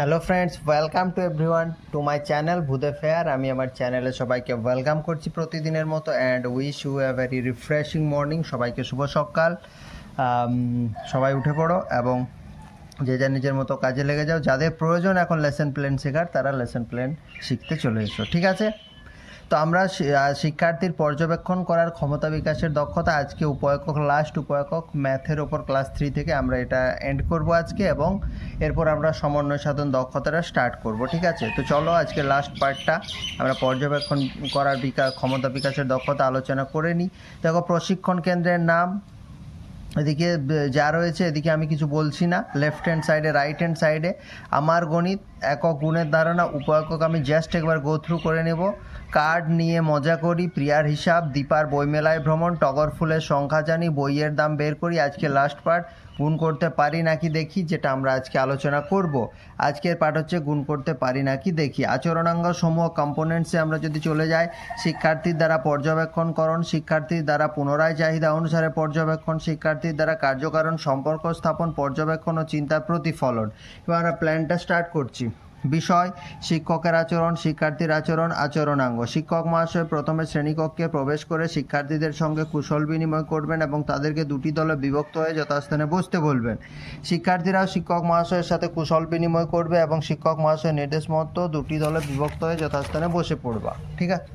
Hello friends welcome to everyone to my channel ভুদে ফেয়ার আমি আমার চ্যানেলে সবাইকে ওয়েলকাম করছি প্রতিদিনের মতো and wish you a very refreshing morning সবাইকে শুভ সকাল। সবাই উঠে পড়ো এবং যে যা নিজের মতো কাজে লেগে যাও। যাদের প্রয়োজন এখন লেসন প্ল্যান শেখার, তারা লেসন প্ল্যান শিখতে চলে এসো। ঠিক আছে? তো আমরা শিক্ষার্থীর পর্যবেক্ষণ করার ক্ষমতা বিকাশের দক্ষতা আজকে উপয়কক লাস্ট উপয়কক ম্যাথের ওপর ক্লাস থ্রি থেকে আমরা এটা এন্ড করব আজকে এবং এরপর আমরা সমন্বয় সাধন দক্ষতাটা স্টার্ট করব, ঠিক আছে? তো চলো আজকে লাস্ট পার্টটা আমরা পর্যবেক্ষণ করার বিকাশ ক্ষমতা বিকাশের দক্ষতা আলোচনা করে নিই। দেখো, প্রশিক্ষণ কেন্দ্রের নাম, এদিকে যা রয়েছে এদিকে আমি কিছু বলছি না। লেফট হ্যান্ড সাইডে রাইট হ্যান্ড সাইডে আমার গণিত একক গুণের ধারণা উপএকক আমি জাস্ট একবার গো থ্রু করে নেব। কার্ড নিয়ে মজা করি, প্রিয়ার হিসাব, দীপার বইমেলায় ভ্রমণ, টগর ফুলের সংখ্যা জানি, বইয়ের দাম বের করি, আজকে লাস্ট পার্ট গুণ করতে পারি নাকি দেখি, যেটা আমরা আজকে আলোচনা করব। আজকের পার্ট হচ্ছে গুণ করতে পারি নাকি দেখি। আচরণাঙ্গ সমূহ কম্পোনেন্টসে আমরা যদি চলে যাই, শিক্ষার্থীর দ্বারা পর্যবেক্ষণকরণ শিক্ষার্থীর দ্বারা পুনরায় চাহিদা অনুসারে পর্যবেক্ষণ, শিক্ষার্থীর দ্বারা কার্যকারণ, সম্পর্ক স্থাপন, পর্যবেক্ষণ ও চিন্তার প্রতিফলন। এবার আমরা প্ল্যানটা স্টার্ট করছি। বিষয়, শিক্ষকের আচরণ, শিক্ষার্থীর আচরণ, আচরণাঙ্গ। শিক্ষক মহাশয় প্রথমে শ্রেণীকক্ষে প্রবেশ করে শিক্ষার্থীদের সঙ্গে কুশল বিনিময় করবেন এবং তাদেরকে দুটি দলে বিভক্ত হয়ে যথাস্থানে বসতে বলবেন। শিক্ষার্থীরাও শিক্ষক মহাশয়ের সাথে কুশল বিনিময় করবে এবং শিক্ষক মহাশয়ের নির্দেশ মতো দুটি দলে বিভক্ত হয়ে যথাস্থানে বসে পড়বা। ঠিক আছে?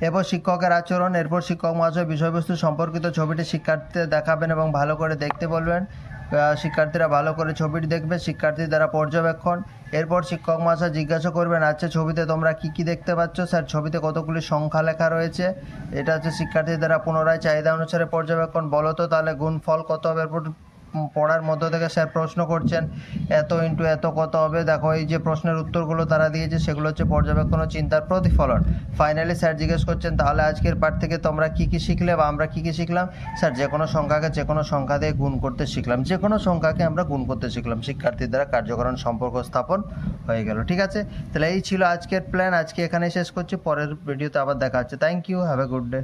এরপর শিক্ষকের আচরণ, এরপর শিক্ষক মহাশয় বিষয়বস্তু সম্পর্কিত ছবিটি শিক্ষার্থীদের দেখাবেন এবং ভালো করে দেখতে বলবেন। শিক্ষার্থীরা ভালো করে ছবিটি দেখবে, শিক্ষার্থী দ্বারা পর্যবেক্ষণ। এরপর শিক্ষক মহাশয় জিজ্ঞাসা করবেন আচ্ছা ছবিতে তোমরা কি কি দেখতে পাচ্ছ? স্যার, ছবিতে কতগুলি সংখ্যা লেখা রয়েছে? এটা হচ্ছে শিক্ষার্থী দ্বারা পুনরায় চাহিদা অনুসারে পর্যবেক্ষণ। বলো তো, তাহলে গুণফল কত হবে? এরপর পড়ার মধ্য থেকে স্যার প্রশ্ন করছেন, এত ইন্টু এত কত হবে? দেখো, এই যে প্রশ্নের উত্তরগুলো তারা দিয়েছে, সেগুলো হচ্ছে পর্যবেক্ষণ ও চিন্তার প্রতিফলন। ফাইনালি স্যার জিজ্ঞেস করছেন, তাহলে আজকের পাঠ থেকে তোমরা কি কি শিখলে বা আমরা কি কি শিখলাম? স্যার, যে কোনো সংখ্যাকে, যে কোনো সংখ্যা দিয়ে গুণ করতে শিখলাম। যে কোনো সংখ্যাকে আমরা গুণ করতে শিখলাম। শিক্ষার্থীর দ্বারা কার্যকরণ সম্পর্ক স্থাপন হয়ে গেল, ঠিক আছে? তাহলে এই ছিল আজকের প্ল্যান আজকে এখানে শেষ করছি, পরের ভিডিওতে আবার দেখা হচ্ছে। Thank you have a good day